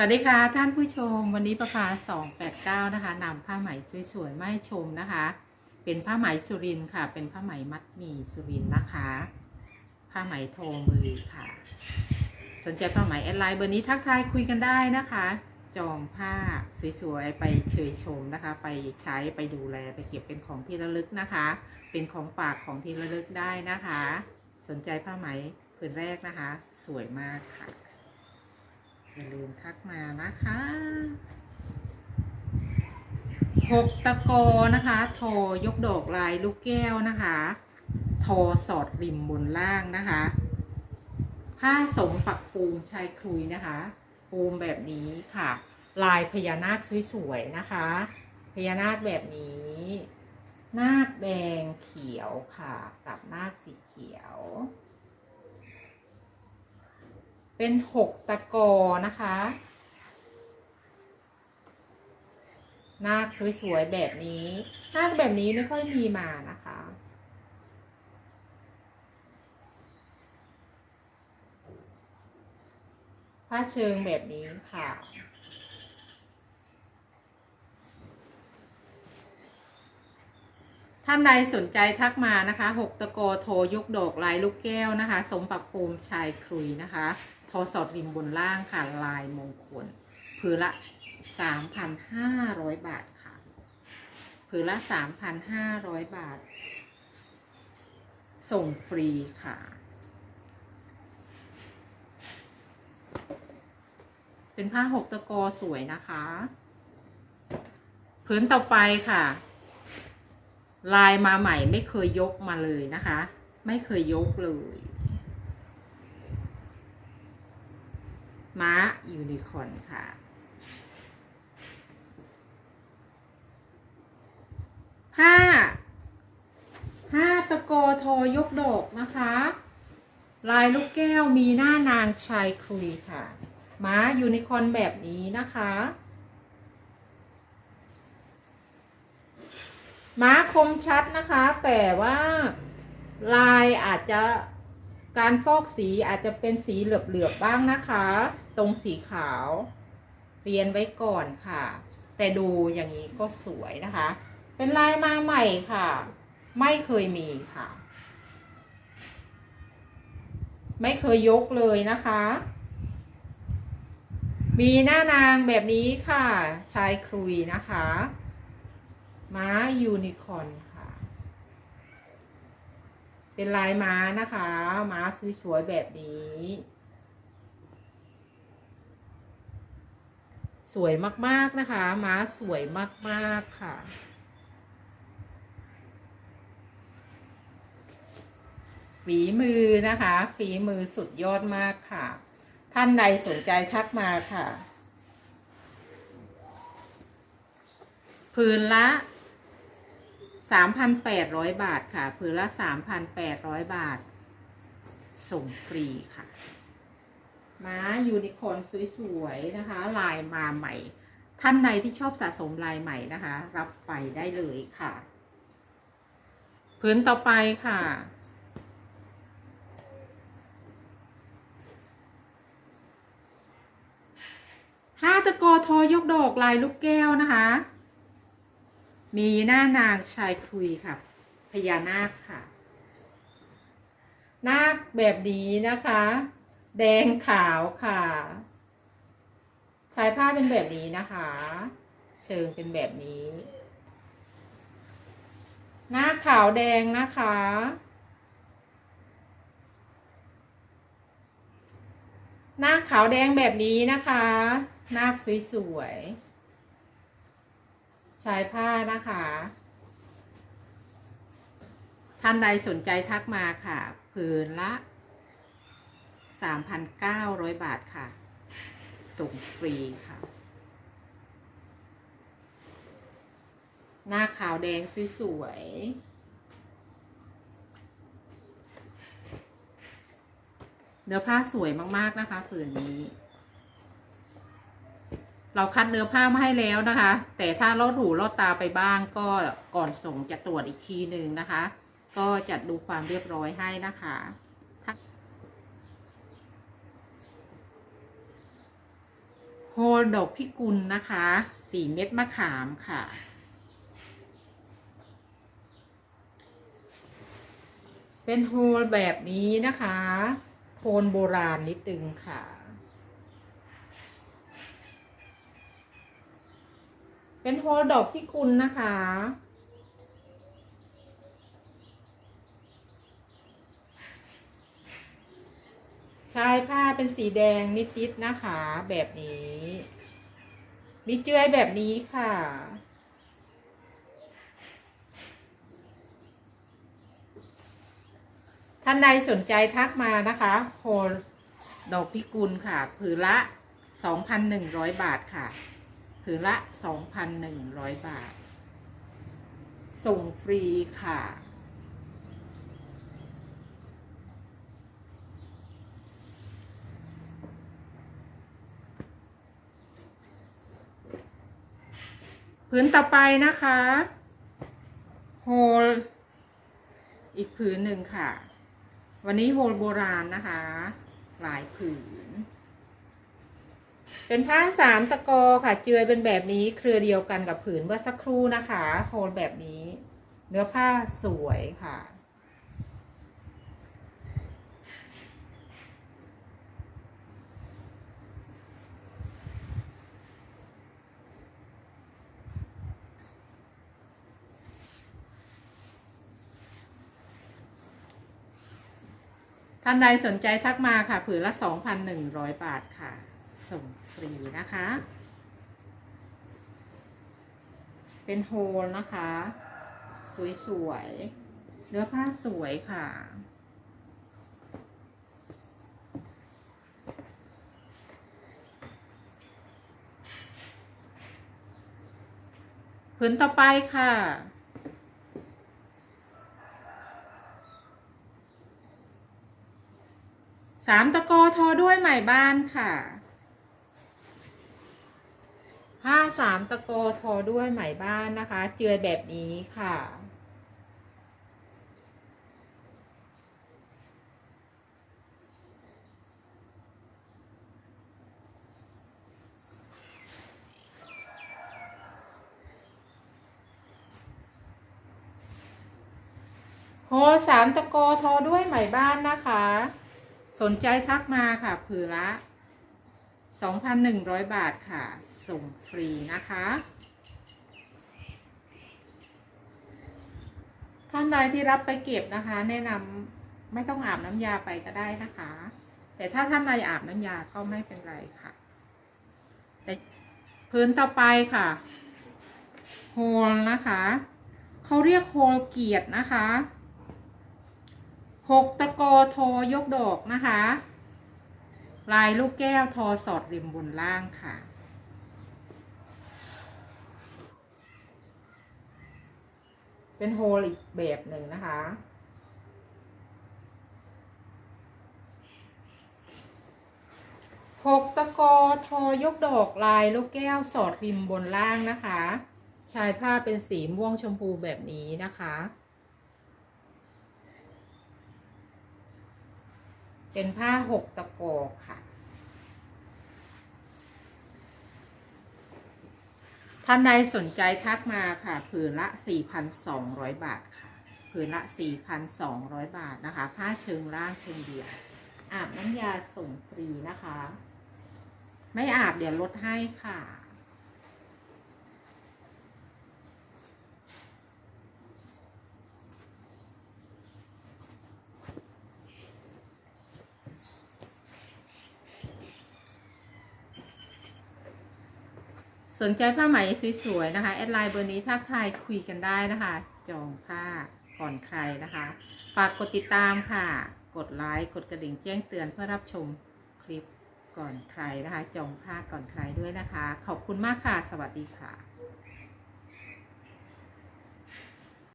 สวัสดีค่ะท่านผู้ชมวันนี้ประพา289 นะคะนำผ้าไหมสวยๆมาให้ชมนะคะ เป็นผ้าไหมสุรินค่ะ เป็นผ้าไหมมัดหมี่สุรินร์นะคะ ผ้าไหมโทมือค่ะ สนใจผ้าไหมแอดไลน์เบอร์นี้ทักทายคุยกันได้นะคะ จองผ้าสวยๆไปเชยชมนะคะ ไปใช้ไปดูแลไปเก็บเป็นของที่ระลึกนะคะ เป็นของฝากของที่ระลึกได้นะคะ สนใจผ้าไหมผืนแรกนะคะ สวยมากค่ะ อย่าลืมทักมานะคะหกตะโกนะคะ โทยกดอกลายลูกแก้วนะคะ โทสอดริมบนล่างนะคะ ผ้าสมปักปูมชายคลุยนะคะ ปูมแบบนี้ค่ะ ลายพญานาคสวยๆนะคะ พญานาคแบบนี้ นาคแดงเขียวค่ะ กับนาคสีเขียว เป็นหกตะกอนะคะ นาคสวยๆแบบนี้ นาคแบบนี้ไม่ค่อยมีมานะคะผ้าเชิงแบบนี้ค่ะ ท่านใดสนใจทักมานะคะ หกตะโกโทยกดอกลายลูกแก้วนะคะ สมปักปูมชายครุยนะคะ ทอสอดริมบนล่างค่ะ ลายมงคลผือละ 3,500 บาทค่ะผือละ 3,500 บาท ส่งฟรีค่ะ เป็นผ้าหกตะกอสวยนะคะผืนต่อไปค่ะ ลายมาใหม่ไม่เคยยกมาเลยนะคะ ไม่เคยยกเลย ม้ายูนิคอนค่ะ ผ้าห้าตะโกโทยกดอกนะคะ ลายลูกแก้วมีหน้านางชายครุยค่ะ ม้ายูนิคอนแบบนี้นะคะม้าคมชัดนะคะ แต่ว่าลายอาจจะ การฟอกสีอาจจะเป็นสีเหลือบๆบ้างนะคะ ตรงสีขาวเรียนไว้ก่อนค่ะ แต่ดูอย่างนี้ก็สวยนะคะ เป็นลายมาใหม่ค่ะ ไม่เคยมีค่ะ ไม่เคยยกเลยนะคะ มีหน้านางแบบนี้ค่ะ ชายครุยนะคะ ม้ายูนิคอร์น เป็นลายม้านะคะม้าสวยๆแบบนี้ สวยมากๆนะคะม้าสวยมากๆค่ะฝีมือนะคะ ฝีมือสุดยอดมากค่ะ ท่านใดสนใจทักมาค่ะ พื้นละ 3,800บาทค่ะผืนละ3,800บาท ส่งฟรีค่ะ ม้ายูนิคอร์นสวยๆนะคะ ลายมาใหม่ ท่านใดที่ชอบสะสมลายใหม่นะคะ รับไปได้เลยค่ะ พื้นต่อไปค่ะห้าตะโกโทยกดอกลายลูกแก้วนะคะ มีหน้านางชายคุยค่ะ พญานาคค่ะ นาคแบบนี้นะคะ แดงขาวค่ะ ชายผ้าเป็นแบบนี้นะคะ เชิงเป็นแบบนี้ หน้าขาวแดงนะคะ หน้าขาวแดงแบบนี้นะคะ นาคสวยๆ ชายผ้านะคะ ท่านใดสนใจทักมาค่ะผืนละ3,900บาทค่ะ ส่งฟรีค่ะ หน้าขาวแดงสวยๆเนื้อผ้าสวยมากๆนะคะผืนนี้ เราคัดเนื้อผ้ามาให้แล้วนะคะ แต่ถ้าลอดหูลอดตาไปบ้างก็ก่อนส่งจะตรวจอีกทีหนึ่งนะคะ ก็จะดูความเรียบร้อยให้นะคะถ้าฮลดอกพิกุลนะคะสี่เม็ดมะขามค่ะเป็นโฮลแบบนี้นะคะโทนโบราณนิดนึงค่ะ เป็นโฮลดอกพิกุลนะคะ ชายผ้าเป็นสีแดงนิดๆนะคะ แบบนี้ มีเจือยแบบนี้ค่ะท่านใดสนใจทักมานะคะโฮลดอกพิกุลค่ะ ผืนละ 2,100 บาทค่ะ ผืนละ 2,100 บาท ส่งฟรีค่ะ ผืนต่อไปนะคะโฮลอีกผืนหนึ่งค่ะ วันนี้โฮลโบราณนะคะ หลายผืน เป็นผ้าสามตะกอค่ะ เจือเป็นแบบนี้เครือเดียวกันกับผืนเมื่อสักครู่นะคะโฮลแบบนี้ เนื้อผ้าสวยค่ะ ท่านใดสนใจทักมาค่ะ ผืนละ 2,100 บาทค่ะส่ง รีนะคะ เป็นโฮลนะคะ สวยๆ เนื้อผ้าสวยค่ะ ผืนต่อไปค่ะสามตะโกอทอด้วยไหมบ้านค่ะ ผ้าสามตะโกทอด้วยไหมบ้านนะคะ เจือแบบนี้ค่ะโฮสามตะโกทอด้วยไหมบ้านนะคะ สนใจทักมาค่ะ ผืนละ 2,100 บาทค่ะ ส่งฟรีนะคะ ท่านใดที่รับไปเก็บนะคะ แนะนำไม่ต้องอาบน้ำยาไปก็ได้นะคะ แต่ถ้าท่านใดอาบน้ำยาก็ไม่เป็นไรค่ะแต่พื้นต่อไปค่ะโฮลนะคะเขาเรียกโฮลเกียรตินะคะหกตะโกอโทยกดอกนะคะ ลายลูกแก้วทอสอดริมบนล่างค่ะ เป็นโฮลอีกแบบหนึ่งนะคะ หกตะกอทอยกดอกลายลูกแก้วสอดริมบนล่างนะคะ ชายผ้าเป็นสีม่วงชมพูแบบนี้นะคะ เป็นผ้าหกตะกอค่ะ ท่านใดสนใจทักมาค่ะผืนละ 4,200 บาทค่ะผืนละ 4,200 บาทนะคะ ผ้าเชิงล่างเชิงเดียวอาบน้ำยาส่งฟรีนะคะ ไม่อาบเดี๋ยวลดให้ค่ะ สนใจผ้าไหมสวยๆนะคะแอดไลน์เบอร์นี้ถ้าใครคุยกันได้นะคะ จองผ้าก่อนใครนะคะฝากกดติดตามค่ะ กดไลค์กดกระดิ่งแจ้งเตือนเพื่อรับชมคลิปก่อนใครนะคะ จองผ้าก่อนใครด้วยนะคะ ขอบคุณมากค่ะ สวัสดีค่ะ